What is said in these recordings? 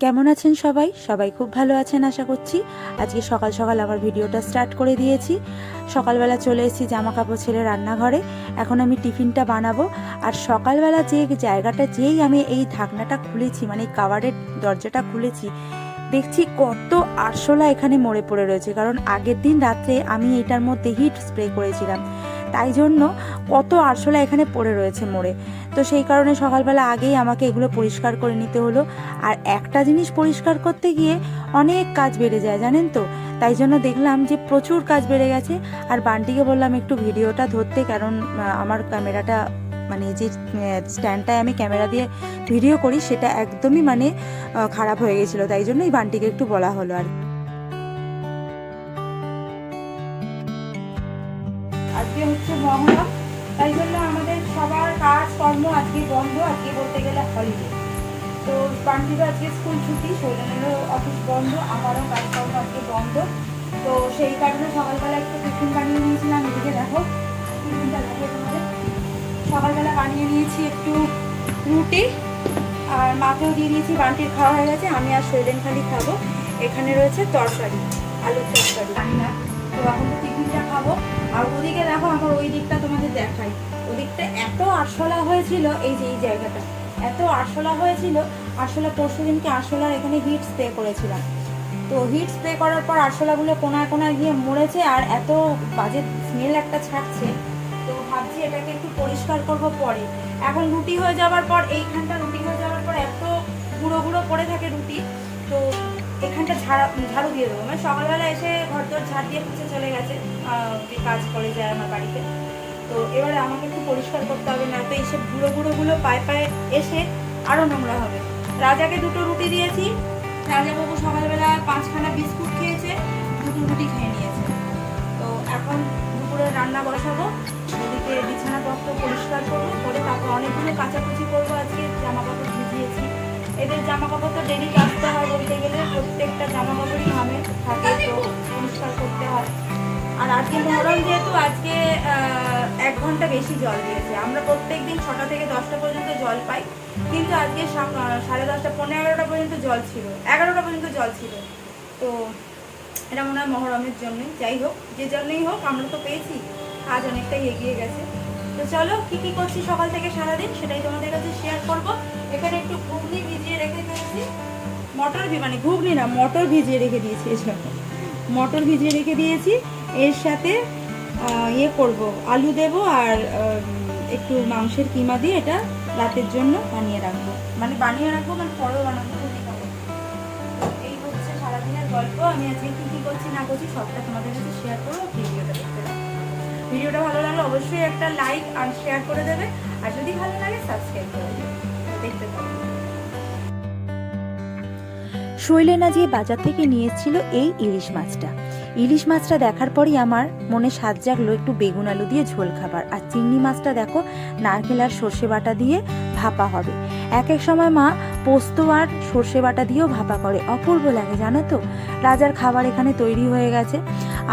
কেমন আছেন সবাই? সবাই খুব ভালো আছেন আশা করছি। আজকে সকাল সকাল আমার ভিডিওটা স্টার্ট করে দিয়েছি। সকালবেলা চলে এসেছি জামা কাপড় ছেড়ে রান্নাঘরে। এখন আমি টিফিনটা বানাবো। আর সকালবেলা যে জায়গাটা যেই আমি এই ঢাকনাটা খুলেছি মানে এই কাভারের দরজাটা খুলেছি, দেখছি কত আরশোলা এখানে মরে পড়ে রয়েছে। কারণ আগের দিন রাত্রে আমি এটার মধ্যে হিট স্প্রে করেছিলাম। তাই জন্য কত আরশোলা এখানে পড়ে রয়েছে মোড়ে তো সেই কারণে সকালবেলা আগেই আমাকে এগুলো পরিষ্কার করে নিতে হলো। আর একটা জিনিস পরিষ্কার করতে গিয়ে অনেক কাজ বেড়ে যায়, জানেন তো? তাই জন্য দেখলাম যে প্রচুর কাজ বেড়ে গেছে। আর বান্টিকে বললাম, একটু ভিডিওটা ধরতে, কারণ আমার ক্যামেরাটা মানে যে স্ট্যান্ডটায় আমি ক্যামেরা দিয়ে ভিডিও করি, সেটা একদমই মানে খারাপ হয়ে গেছিল। তাই জন্য এই বান্টিকে একটু বলা হলো আর। আজকে হচ্ছে মহরম। কাজ কর্ম আজকে বন্ধ, আজকে বলতে গেলে হলিডে তো বান্টিরও আজকে স্কুল ছুটি শৈলেনেরও অফিস বন্ধ, আমারও কাজকর্ম আজকে বন্ধ। তো সেই কারণে সকালবেলা একটু টিফিন বানিয়ে নিয়েছিলাম, এদিকে দেখো, টিফিনটা দেখো তোমাদের। সকালবেলা বানিয়ে নিয়েছি একটু রুটি, আর মাকেও দিয়ে দিয়েছি, বান্টির খাওয়া হয়ে গেছে, আমি আর শৈলেন খালি খাব। এখানে রয়েছে তরকারি, আলুর তরকারি। না। তো এখন দেখো আমার ওই দিকটা তোমাদের দেখাই। ওদিকটা এত আরশোলা হয়েছিল, এই যে এই জায়গাটা, এত আরশোলা হয়েছিল, আরশোলা পরশু দিনকে আরশোলার এখানে হিট স্প্রে করেছিলাম। তো হিট স্প্রে করার পর আরশোলাগুলো কোনায় কোনায় গিয়ে মরেছে আর এত বাজে স্মেল একটা ছাড়ছে। তো ভাবছি এটাকে একটু পরিষ্কার করব পরে। এখন রুটি হয়ে যাওয়ার পর, এইখানটা রুটি হয়ে যাওয়ার পর এত গুঁড়ো গুঁড়ো পড়ে থাকে রুটি। তো এখানটা ঝাড়া ঝাড়ু দিয়ে দেবো। মানে সকালবেলা এসে ঘর তোর ঝাড় দিয়ে পুছে চলে গেছে কাজ করে যায় আমার বাড়িতে। তো এবারে আমাকে একটু পরিষ্কার করতে হবে না, তো এইসব গুঁড়ো গুঁড়োগুলো পায়ে পায়ে এসে আরও নোংরা হবে। রাজাকে দুটো রুটি দিয়েছি। রাজাবাবু সকালবেলা পাঁচখানা বিস্কুট খেয়েছে, দুটো রুটি খেয়ে নিয়েছে। তো এখন দুপুরে রান্না বসাবো ওদিকে বিছানাপত্র পরিষ্কার করব, করে তারপর অনেকগুলো কাচাকুচি করব আজকে, জামাকাপড় ভিজিয়েছি। এদের জামা কাপড় তো ডেলি কাচতে হয় বলতে গেলে, প্রত্যেকটা জামা কাপড়ই ঘামে থাকে, তো পরিষ্কার করতে হয়। আর আজকে মহরম যেহেতু, আজকে এক ঘণ্টা বেশি জল দিয়েছে। আমরা প্রত্যেক দিন ছটা থেকে দশটা পর্যন্ত জল পাই, কিন্তু আজকে সাড়ে দশটা পনেরো এগারোটা পর্যন্ত জল ছিল, এগারোটা পর্যন্ত জল ছিল। তো এটা মনে হয় মহরমের জন্যই। যাই হোক, যে জন্যই হোক, আমরা তো পেয়েছি। কাজ অনেকটাই এগিয়ে গেছে। তো চলো কি কি করছি সকাল থেকে সারাদিন সেটাই তোমাদের কাছে শেয়ার করব। এখানে একটু ঘুগনি ভিজিয়ে রেখে দিয়েছি। মটর ভি- মানে ঘুগনি না মটর ভিজিয়ে রেখে দিয়েছি এসব মটর ভিজিয়ে রেখে দিয়েছি। এর সাথে ইয়ে করব আলু দেব আর একটু মাংসের কিমা দিয়ে এটা রাতের জন্য বানিয়ে রাখব। মানে বানিয়ে রাখব মানে পরেও বানাবো এই হচ্ছে সারাদিনের গল্প। আমি আজকে কী কী করছি না করছি সবটা তোমাদের কাছে শেয়ার করব ভিডিওটা দেখতে। ভিডিওটা ভালো লাগলে অবশ্যই একটা লাইক আর শেয়ার করে দেবে। আর যদি ভালো লাগে সাবস্ক্রাইব করে দেখতে থাকো শৈলেন এই বাজার থেকে নিয়ে এসেছিল এই ইলিশ মাছটা। ইলিশ মাছটা দেখার পরই আমার মনে স্বাদ জাগলো একটু বেগুন আলু দিয়ে ঝোল খাবার। আর চিংড়ি মাছটা দেখো, নারকেল আর সর্ষে বাটা দিয়ে ভাপা হবে। এক এক সময় মা পোস্ত আর সর্ষে বাটা দিয়েও ভাপা করে। অপূর্ব লাগে, জানো তো? রাজার খাবার এখানে তৈরি হয়ে গেছে।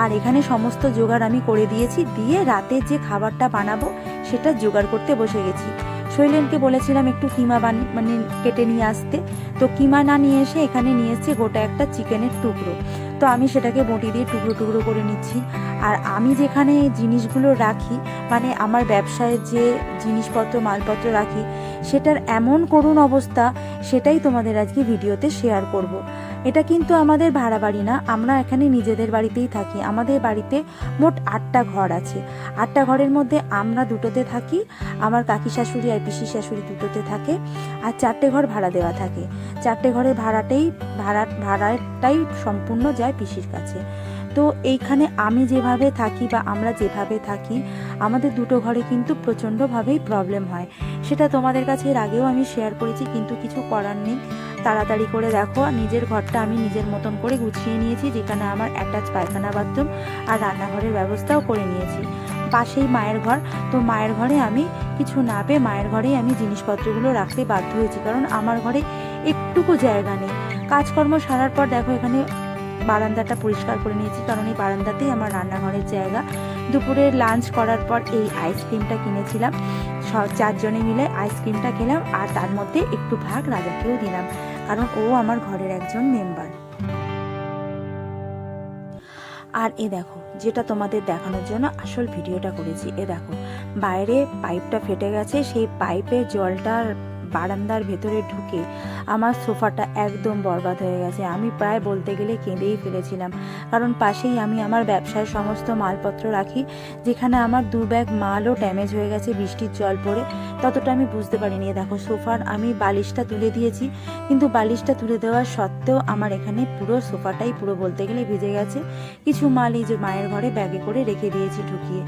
আর এখানে সমস্ত জোগাড় আমি করে দিয়েছি। দিয়ে রাতে যে খাবারটা বানাবো, সেটা জোগাড় করতে বসে গেছি। শৈলেনকে বলেছিলাম একটু কিমা বান মানে কেটে নিয়ে আসতে। তো কিমা না নিয়ে এসে এখানে নিয়ে এসেছে গোটা একটা চিকেনের টুকরো। তো আমি সেটাকে বটি দিয়ে টুকরো টুকরো করে নিচ্ছি। আর আমি যেখানে জিনিসগুলো রাখি মানে আমার ব্যবসায় যে জিনিসপত্র, মালপত্র রাখি সেটার এমন করুণ অবস্থা, সেটাই তোমাদের আজকে ভিডিওতে শেয়ার করব। এটা কিন্তু আমাদের ভাড়া বাড়ি না, আমরা এখানে নিজেদের বাড়িতেই থাকি। আমাদের বাড়িতে মোট আটটা ঘর আছে। আটটা ঘরের মধ্যে আমরা দুটোতে থাকি, আমার কাকি শাশুড়ি আর পিসি শাশুড়ি দুটোতে থাকে, আর চারটে ঘর ভাড়া দেওয়া থাকে। চারটে ঘরের ভাড়াটাই ভাড়া, ভাড়াটাই সম্পূর্ণ যায় পিসির কাছে। তো এইখানে আমি যেভাবে থাকি বা আমরা যেভাবে থাকি, আমাদের দুটো ঘরে কিন্তু প্রচণ্ডভাবেই প্রবলেম হয়। সেটা তোমাদের কাছে এর আগেও আমি শেয়ার করেছি, কিন্তু কিছু করার নেই। তাড়াতাড়ি করে দেখো, নিজের ঘরটা আমি নিজের মতন করে গুছিয়ে নিয়েছি, যেখানে আমার অ্যাটাচ পায়খানা বাথরুম আর রান্নাঘরের ব্যবস্থাও করে নিয়েছি। পাশেই মায়ের ঘর, তো মায়ের ঘরে আমি কিছু না পেয়ে মায়ের ঘরেই আমি জিনিসপত্রগুলো রাখতে বাধ্য হয়েছি, কারণ আমার ঘরে একটুকু জায়গা নেই। কাজকর্ম সারার পর দেখো এখানে বারান্দাটা পরিষ্কার করে নিয়েছি, কারণ এই বারান্দাতেই আমার রান্নাঘরের জায়গা। দুপুরে লাঞ্চ করার পর এই আইসক্রিমটা কিনেছিলাম। সব চারজনে মিলে আইসক্রিমটা খেলাম, আর তার মধ্যে একটু ভাগ রাজাকেও দিলাম, কারণ ও আমার ঘরের একজন মেম্বার আর এ দেখো, যেটা তোমাদের দেখানোর জন্য আসল ভিডিওটা করেছি। এ দেখো, বাইরে পাইপটা ফেটে গেছে, সেই পাইপের জলটার বারান্দার ভেতরে ঢুকে আমার সোফাটা একদম বরবাদ হয়ে গেছে। আমি প্রায় বলতে গেলে কেঁদেই ফেলেছিলাম। কারণ পাশেই আমি আমার ব্যবসার সমস্ত মালপত্র রাখি, যেখানে আমার দু ব্যাগ মালও ড্যামেজ হয়ে গেছে বৃষ্টির জল পড়ে। ততটা আমি বুঝতে পারিনি। দেখো, সোফার আমি বালিশটা তুলে দিয়েছি, কিন্তু বালিশটা তুলে দেওয়ার সত্ত্বেও আমার এখানে পুরো সোফাটাই পুরো বলতে গেলে ভিজে গেছে। কিছু মাল এই যে মায়ের ঘরে ব্যাগে করে রেখে দিয়েছি ঢুকিয়ে।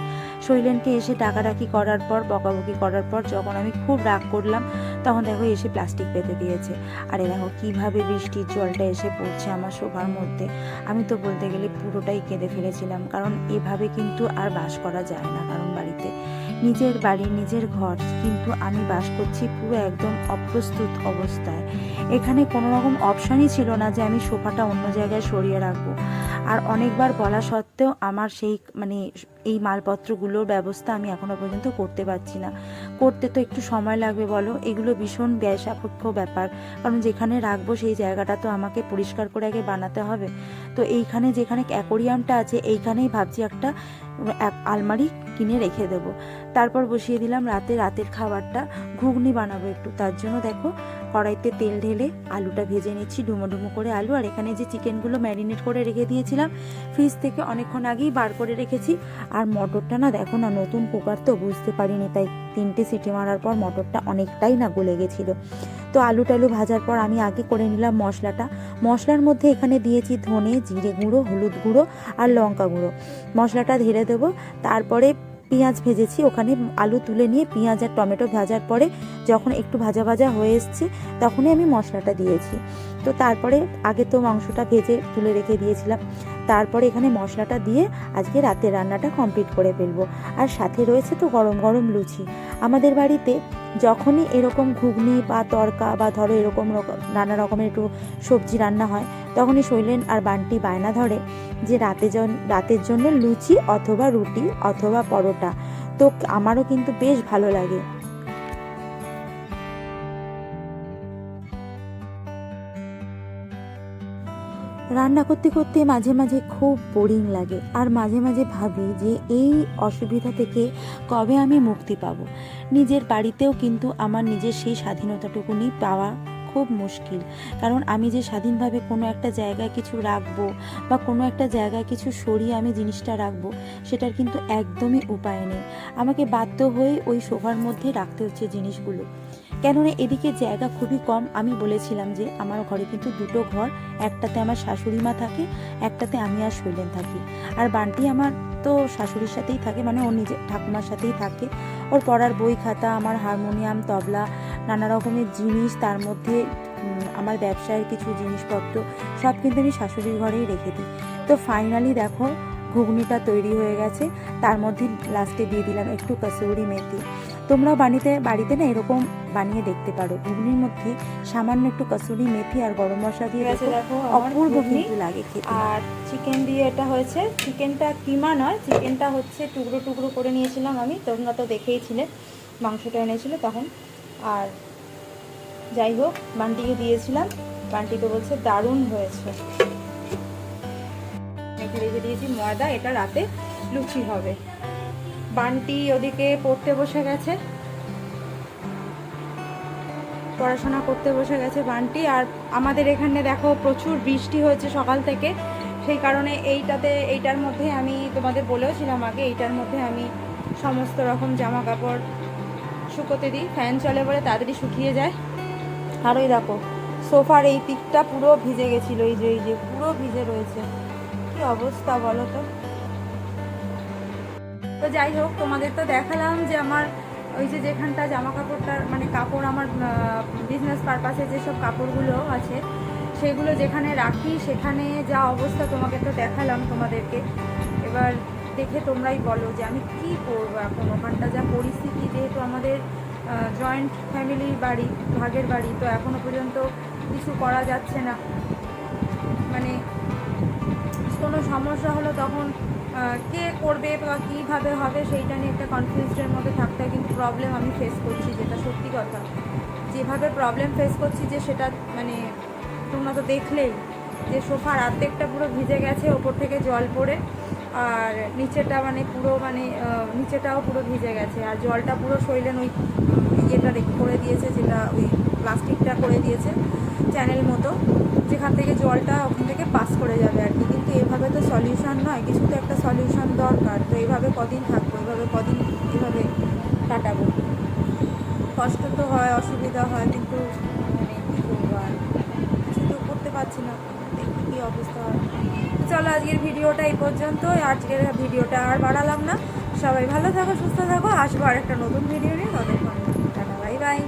শৈলেনকে এসে ডাকাডাকি করার পর, বকাবকি করার পর, যখন আমি খুব রাগ করলাম তখন দেখো এসে প্লাস্টিক পেতে দিয়েছে। আর এ দেখো কীভাবে বৃষ্টির জলটা এসে পড়ছে আমার সোফার মধ্যে। আমি তো বলতে গেলে পুরোটাই কেঁদে ফেলেছিলাম, কারণ এভাবে কিন্তু আর বাস করা যায় না কারণ বাড়িতে। নিজের বাড়ি, নিজের ঘর কিন্তু আমি বাস করছি পুরো একদম অপ্রস্তুত অবস্থায়। এখানে কোনো রকম অপশানই ছিল না যে আমি সোফাটা অন্য জায়গায় সরিয়ে রাখব। আর অনেকবার বলা সত্ত্বেও আমার সেই মানে এই মালপত্রগুলোর ব্যবস্থা আমি এখনও পর্যন্ত করতে পারছি না। করতে তো একটু সময় লাগবে বলো? এগুলো ভীষণ ব্যয় সাপেক্ষ ব্যাপার। কারণ যেখানে রাখব সেই জায়গাটা তো আমাকে পরিষ্কার করে আগে বানাতে হবে। তো এইখানে যেখানে অ্যাকোরিয়ামটা আছে, এইখানেই ভাবছি একটা আলমারি কিনে রেখে দেবো। তারপর বসিয়ে দিলাম রাতে রাতের খাবারটা। ঘুগনি বানাবো একটু, তার জন্য দেখো কড়াইতে তেল ঢেলে আলুটা ভেজে নিচ্ছি ডুমো ডুমো করে আলু। আর এখানে যে চিকেনগুলো ম্যারিনেট করে রেখে দিয়েছিলাম, ফ্রিজ থেকে অনেকক্ষণ আগেই বার করে রেখেছি। আর মটরটা না দেখো না, নতুন কুকার তো বুঝতে পারিনি, তাই তিনটে সিটি মারার পর মটরটা অনেকটাই না গলে গেছিল। তো আলু টালু ভাজার পর আমি আগে করে নিলাম মশলাটা। মশলার মধ্যে এখানে দিয়েছি ধনে, জিরে গুঁড়ো, হলুদ গুঁড়ো আর লঙ্কা গুঁড়ো। মশলাটা ঢেলে দেবো, তারপরে পেঁয়াজ ভেজেছি, ওখানে আলু তুলে নিয়ে পেঁয়াজ আর টমেটো ভাজার পরে যখন একটু ভাজা ভাজা হয়ে এসছে, তখনই আমি মশলাটা দিয়েছি। তো তারপরে আগে তো মাংসটা ভেজে তুলে রেখে দিয়েছিলাম। তারপরে এখানে মশলাটা দিয়ে আজকে রাতের রান্নাটা কমপ্লিট করে ফেলব। আর সাথে রয়েছে তো গরম গরম লুচি। আমাদের বাড়িতে যখনই এরকম ঘুগনি বা তরকা বা ধরো এরকম নানা রকমের একটু সবজি রান্না হয়, তখনই শৈলেন আর বান্টি বায়না ধরে যে রাতে রাতের জন্য লুচি অথবা রুটি অথবা পরোটা। তো আমারও কিন্তু বেশ ভালো লাগে। রান্না করতে করতে মাঝে মাঝে খুব বোরিং লাগে। আর মাঝে মাঝে ভাবি যে এই অসুবিধা থেকে কবে আমি মুক্তি পাব? নিজের বাড়িতেও কিন্তু আমার নিজের সেই স্বাধীনতাটুকুনি পাওয়া খুব মুশকিল। কারণ আমি যে স্বাধীনভাবে কোনো একটা জায়গায় কিছু রাখব বা কোনো একটা জায়গায় কিছু সরিয়ে আমি জিনিসটা রাখব, সেটার কিন্তু একদমই উপায় নেই। আমাকে বাধ্য হয়ে ওই সোফার মধ্যে রাখতে হচ্ছে জিনিসগুলো। কেননা এদিকে জায়গা খুবই কম। আমি বলেছিলাম যে আমার ঘরে কিন্তু দুটো ঘর, একটাতে আমার শাশুড়ি মা থাকে, একটাতে আমি আর শৈলেন থাকি। আর বান্টি আমার তো শাশুড়ির সাথেই থাকে মানে ওর নিজের ঠাকুমার সাথেই থাকে। ওর পড়ার বই খাতা, আমার হারমোনিয়াম, তবলা, নানা রকমের জিনিস, তার মধ্যে আমার ব্যবসায়ের কিছু জিনিসপত্র, সব কিন্তু আমি শাশুড়ির ঘরেই রেখে দিই। তো ফাইনালি দেখো, ঘুগনিটা তৈরি হয়ে গেছে। তার মধ্যে লাস্টে দিয়ে দিলাম একটু কসুরি মেথি। তোমরাও বাড়িতে বাড়িতে না এরকম বানিয়ে দেখতে পারো। ঘুগনির মধ্যে সামান্য একটু কসুরি মেথি আর গরম মশলা দিয়ে দেখো। অপূর্ব কিন্তু লাগে খেতে। আর চিকেন দিয়ে এটা হয়েছে। চিকেনটা কিমা নয় চিকেনটা হচ্ছে টুকরো টুকরো করে নিয়েছিলাম আমি। তোমরা তো দেখেইছিলে মাংসটা এনেছিল তখন। আর যাই হোক বান্টিকে দিয়েছিলাম। বান্টি তো বলছে দারুণ হয়েছে। রেখে দিয়েছি ময়দা এটা রাতে লুচি হবে। বান্টি ওদিকে পড়তে বসে গেছে। পড়াশোনা করতে বসে গেছে বান্টি। আর আমাদের এখানে দেখো প্রচুর বৃষ্টি হয়েছে সকাল থেকে। সেই কারণে এইটাতে, এইটার মধ্যে আমি তোমাদের বলেও ছিলাম আগে, এইটার মধ্যে আমি সমস্ত রকম জামা কাপড় শুকোতে দিই, ফ্যান চলে বলে তাড়াতাড়ি শুকিয়ে যায়। আর ওই দেখো, সোফার এই দিকটা পুরো ভিজে গেছিল, এই যে এই যে, পুরো ভিজে রয়েছে। কি অবস্থা বলো তো? তো যাই হোক, তোমাদের তো দেখালাম যে আমার ওই যে যেখানটা জামা কাপড়টার মানে কাপড় আমার বিজনেস পারপাসে যেসব কাপড়গুলো আছে, সেগুলো যেখানে রাখি, সেখানে যা অবস্থা তোমাকে তো দেখালাম তোমাদেরকে। এবার দেখে তোমরাই বলো যে আমি কি করব এখন? ওখানটা যা পরিস্থিতি, যেহেতু আমাদের জয়েন্ট ফ্যামিলি বাড়ি, ভাগের বাড়ি, তো এখনও পর্যন্ত কিছু করা যাচ্ছে না। মানে কোনো সমস্যা হলো তখন কে করবে বা কীভাবে হবে সেইটা নিয়ে একটা কনফিউজডের মধ্যে থাকতে কিন্তু প্রবলেম আমি ফেস করছি যেটা সত্যি কথা। যেভাবে প্রবলেম ফেস করছি যে সেটা মানে তোমরা তো দেখলেই যে সোফার অর্ধেকটা পুরো ভিজে গেছে, ওপর থেকে জল পড়ে, আর নিচেটা মানে পুরো মানে নিচেটাও পুরো ভিজে গেছে, আর জলটা পুরো শৈলেন ওই ইয়েটা করে দিয়েছে যেটা ওই প্লাস্টিকটা করে দিয়েছে চ্যানেল মতো, যেখান থেকে জলটা ওখান থেকে পাস করে যাবে আর কি। কিন্তু এভাবে তো সলিউশন নয়, কিছু তো একটা সলিউশন দরকার। তো এইভাবে কদিন থাকব, এভাবে কদিন এভাবে কাটাবো? কষ্ট তো হয়, অসুবিধা হয়, কিন্তু মানে কী করব আর? কিছু তো করতে পারছি না, দেখি কী অবস্থা হয়। চলো আজকের ভিডিওটা এই পর্যন্ত আজকের ভিডিওটা আর বাড়ালাম না। সবাই ভালো থাকো, সুস্থ থাকো, আসব আর একটা নতুন ভিডিও নিয়ে, ততক্ষণ টাটা বাই বাই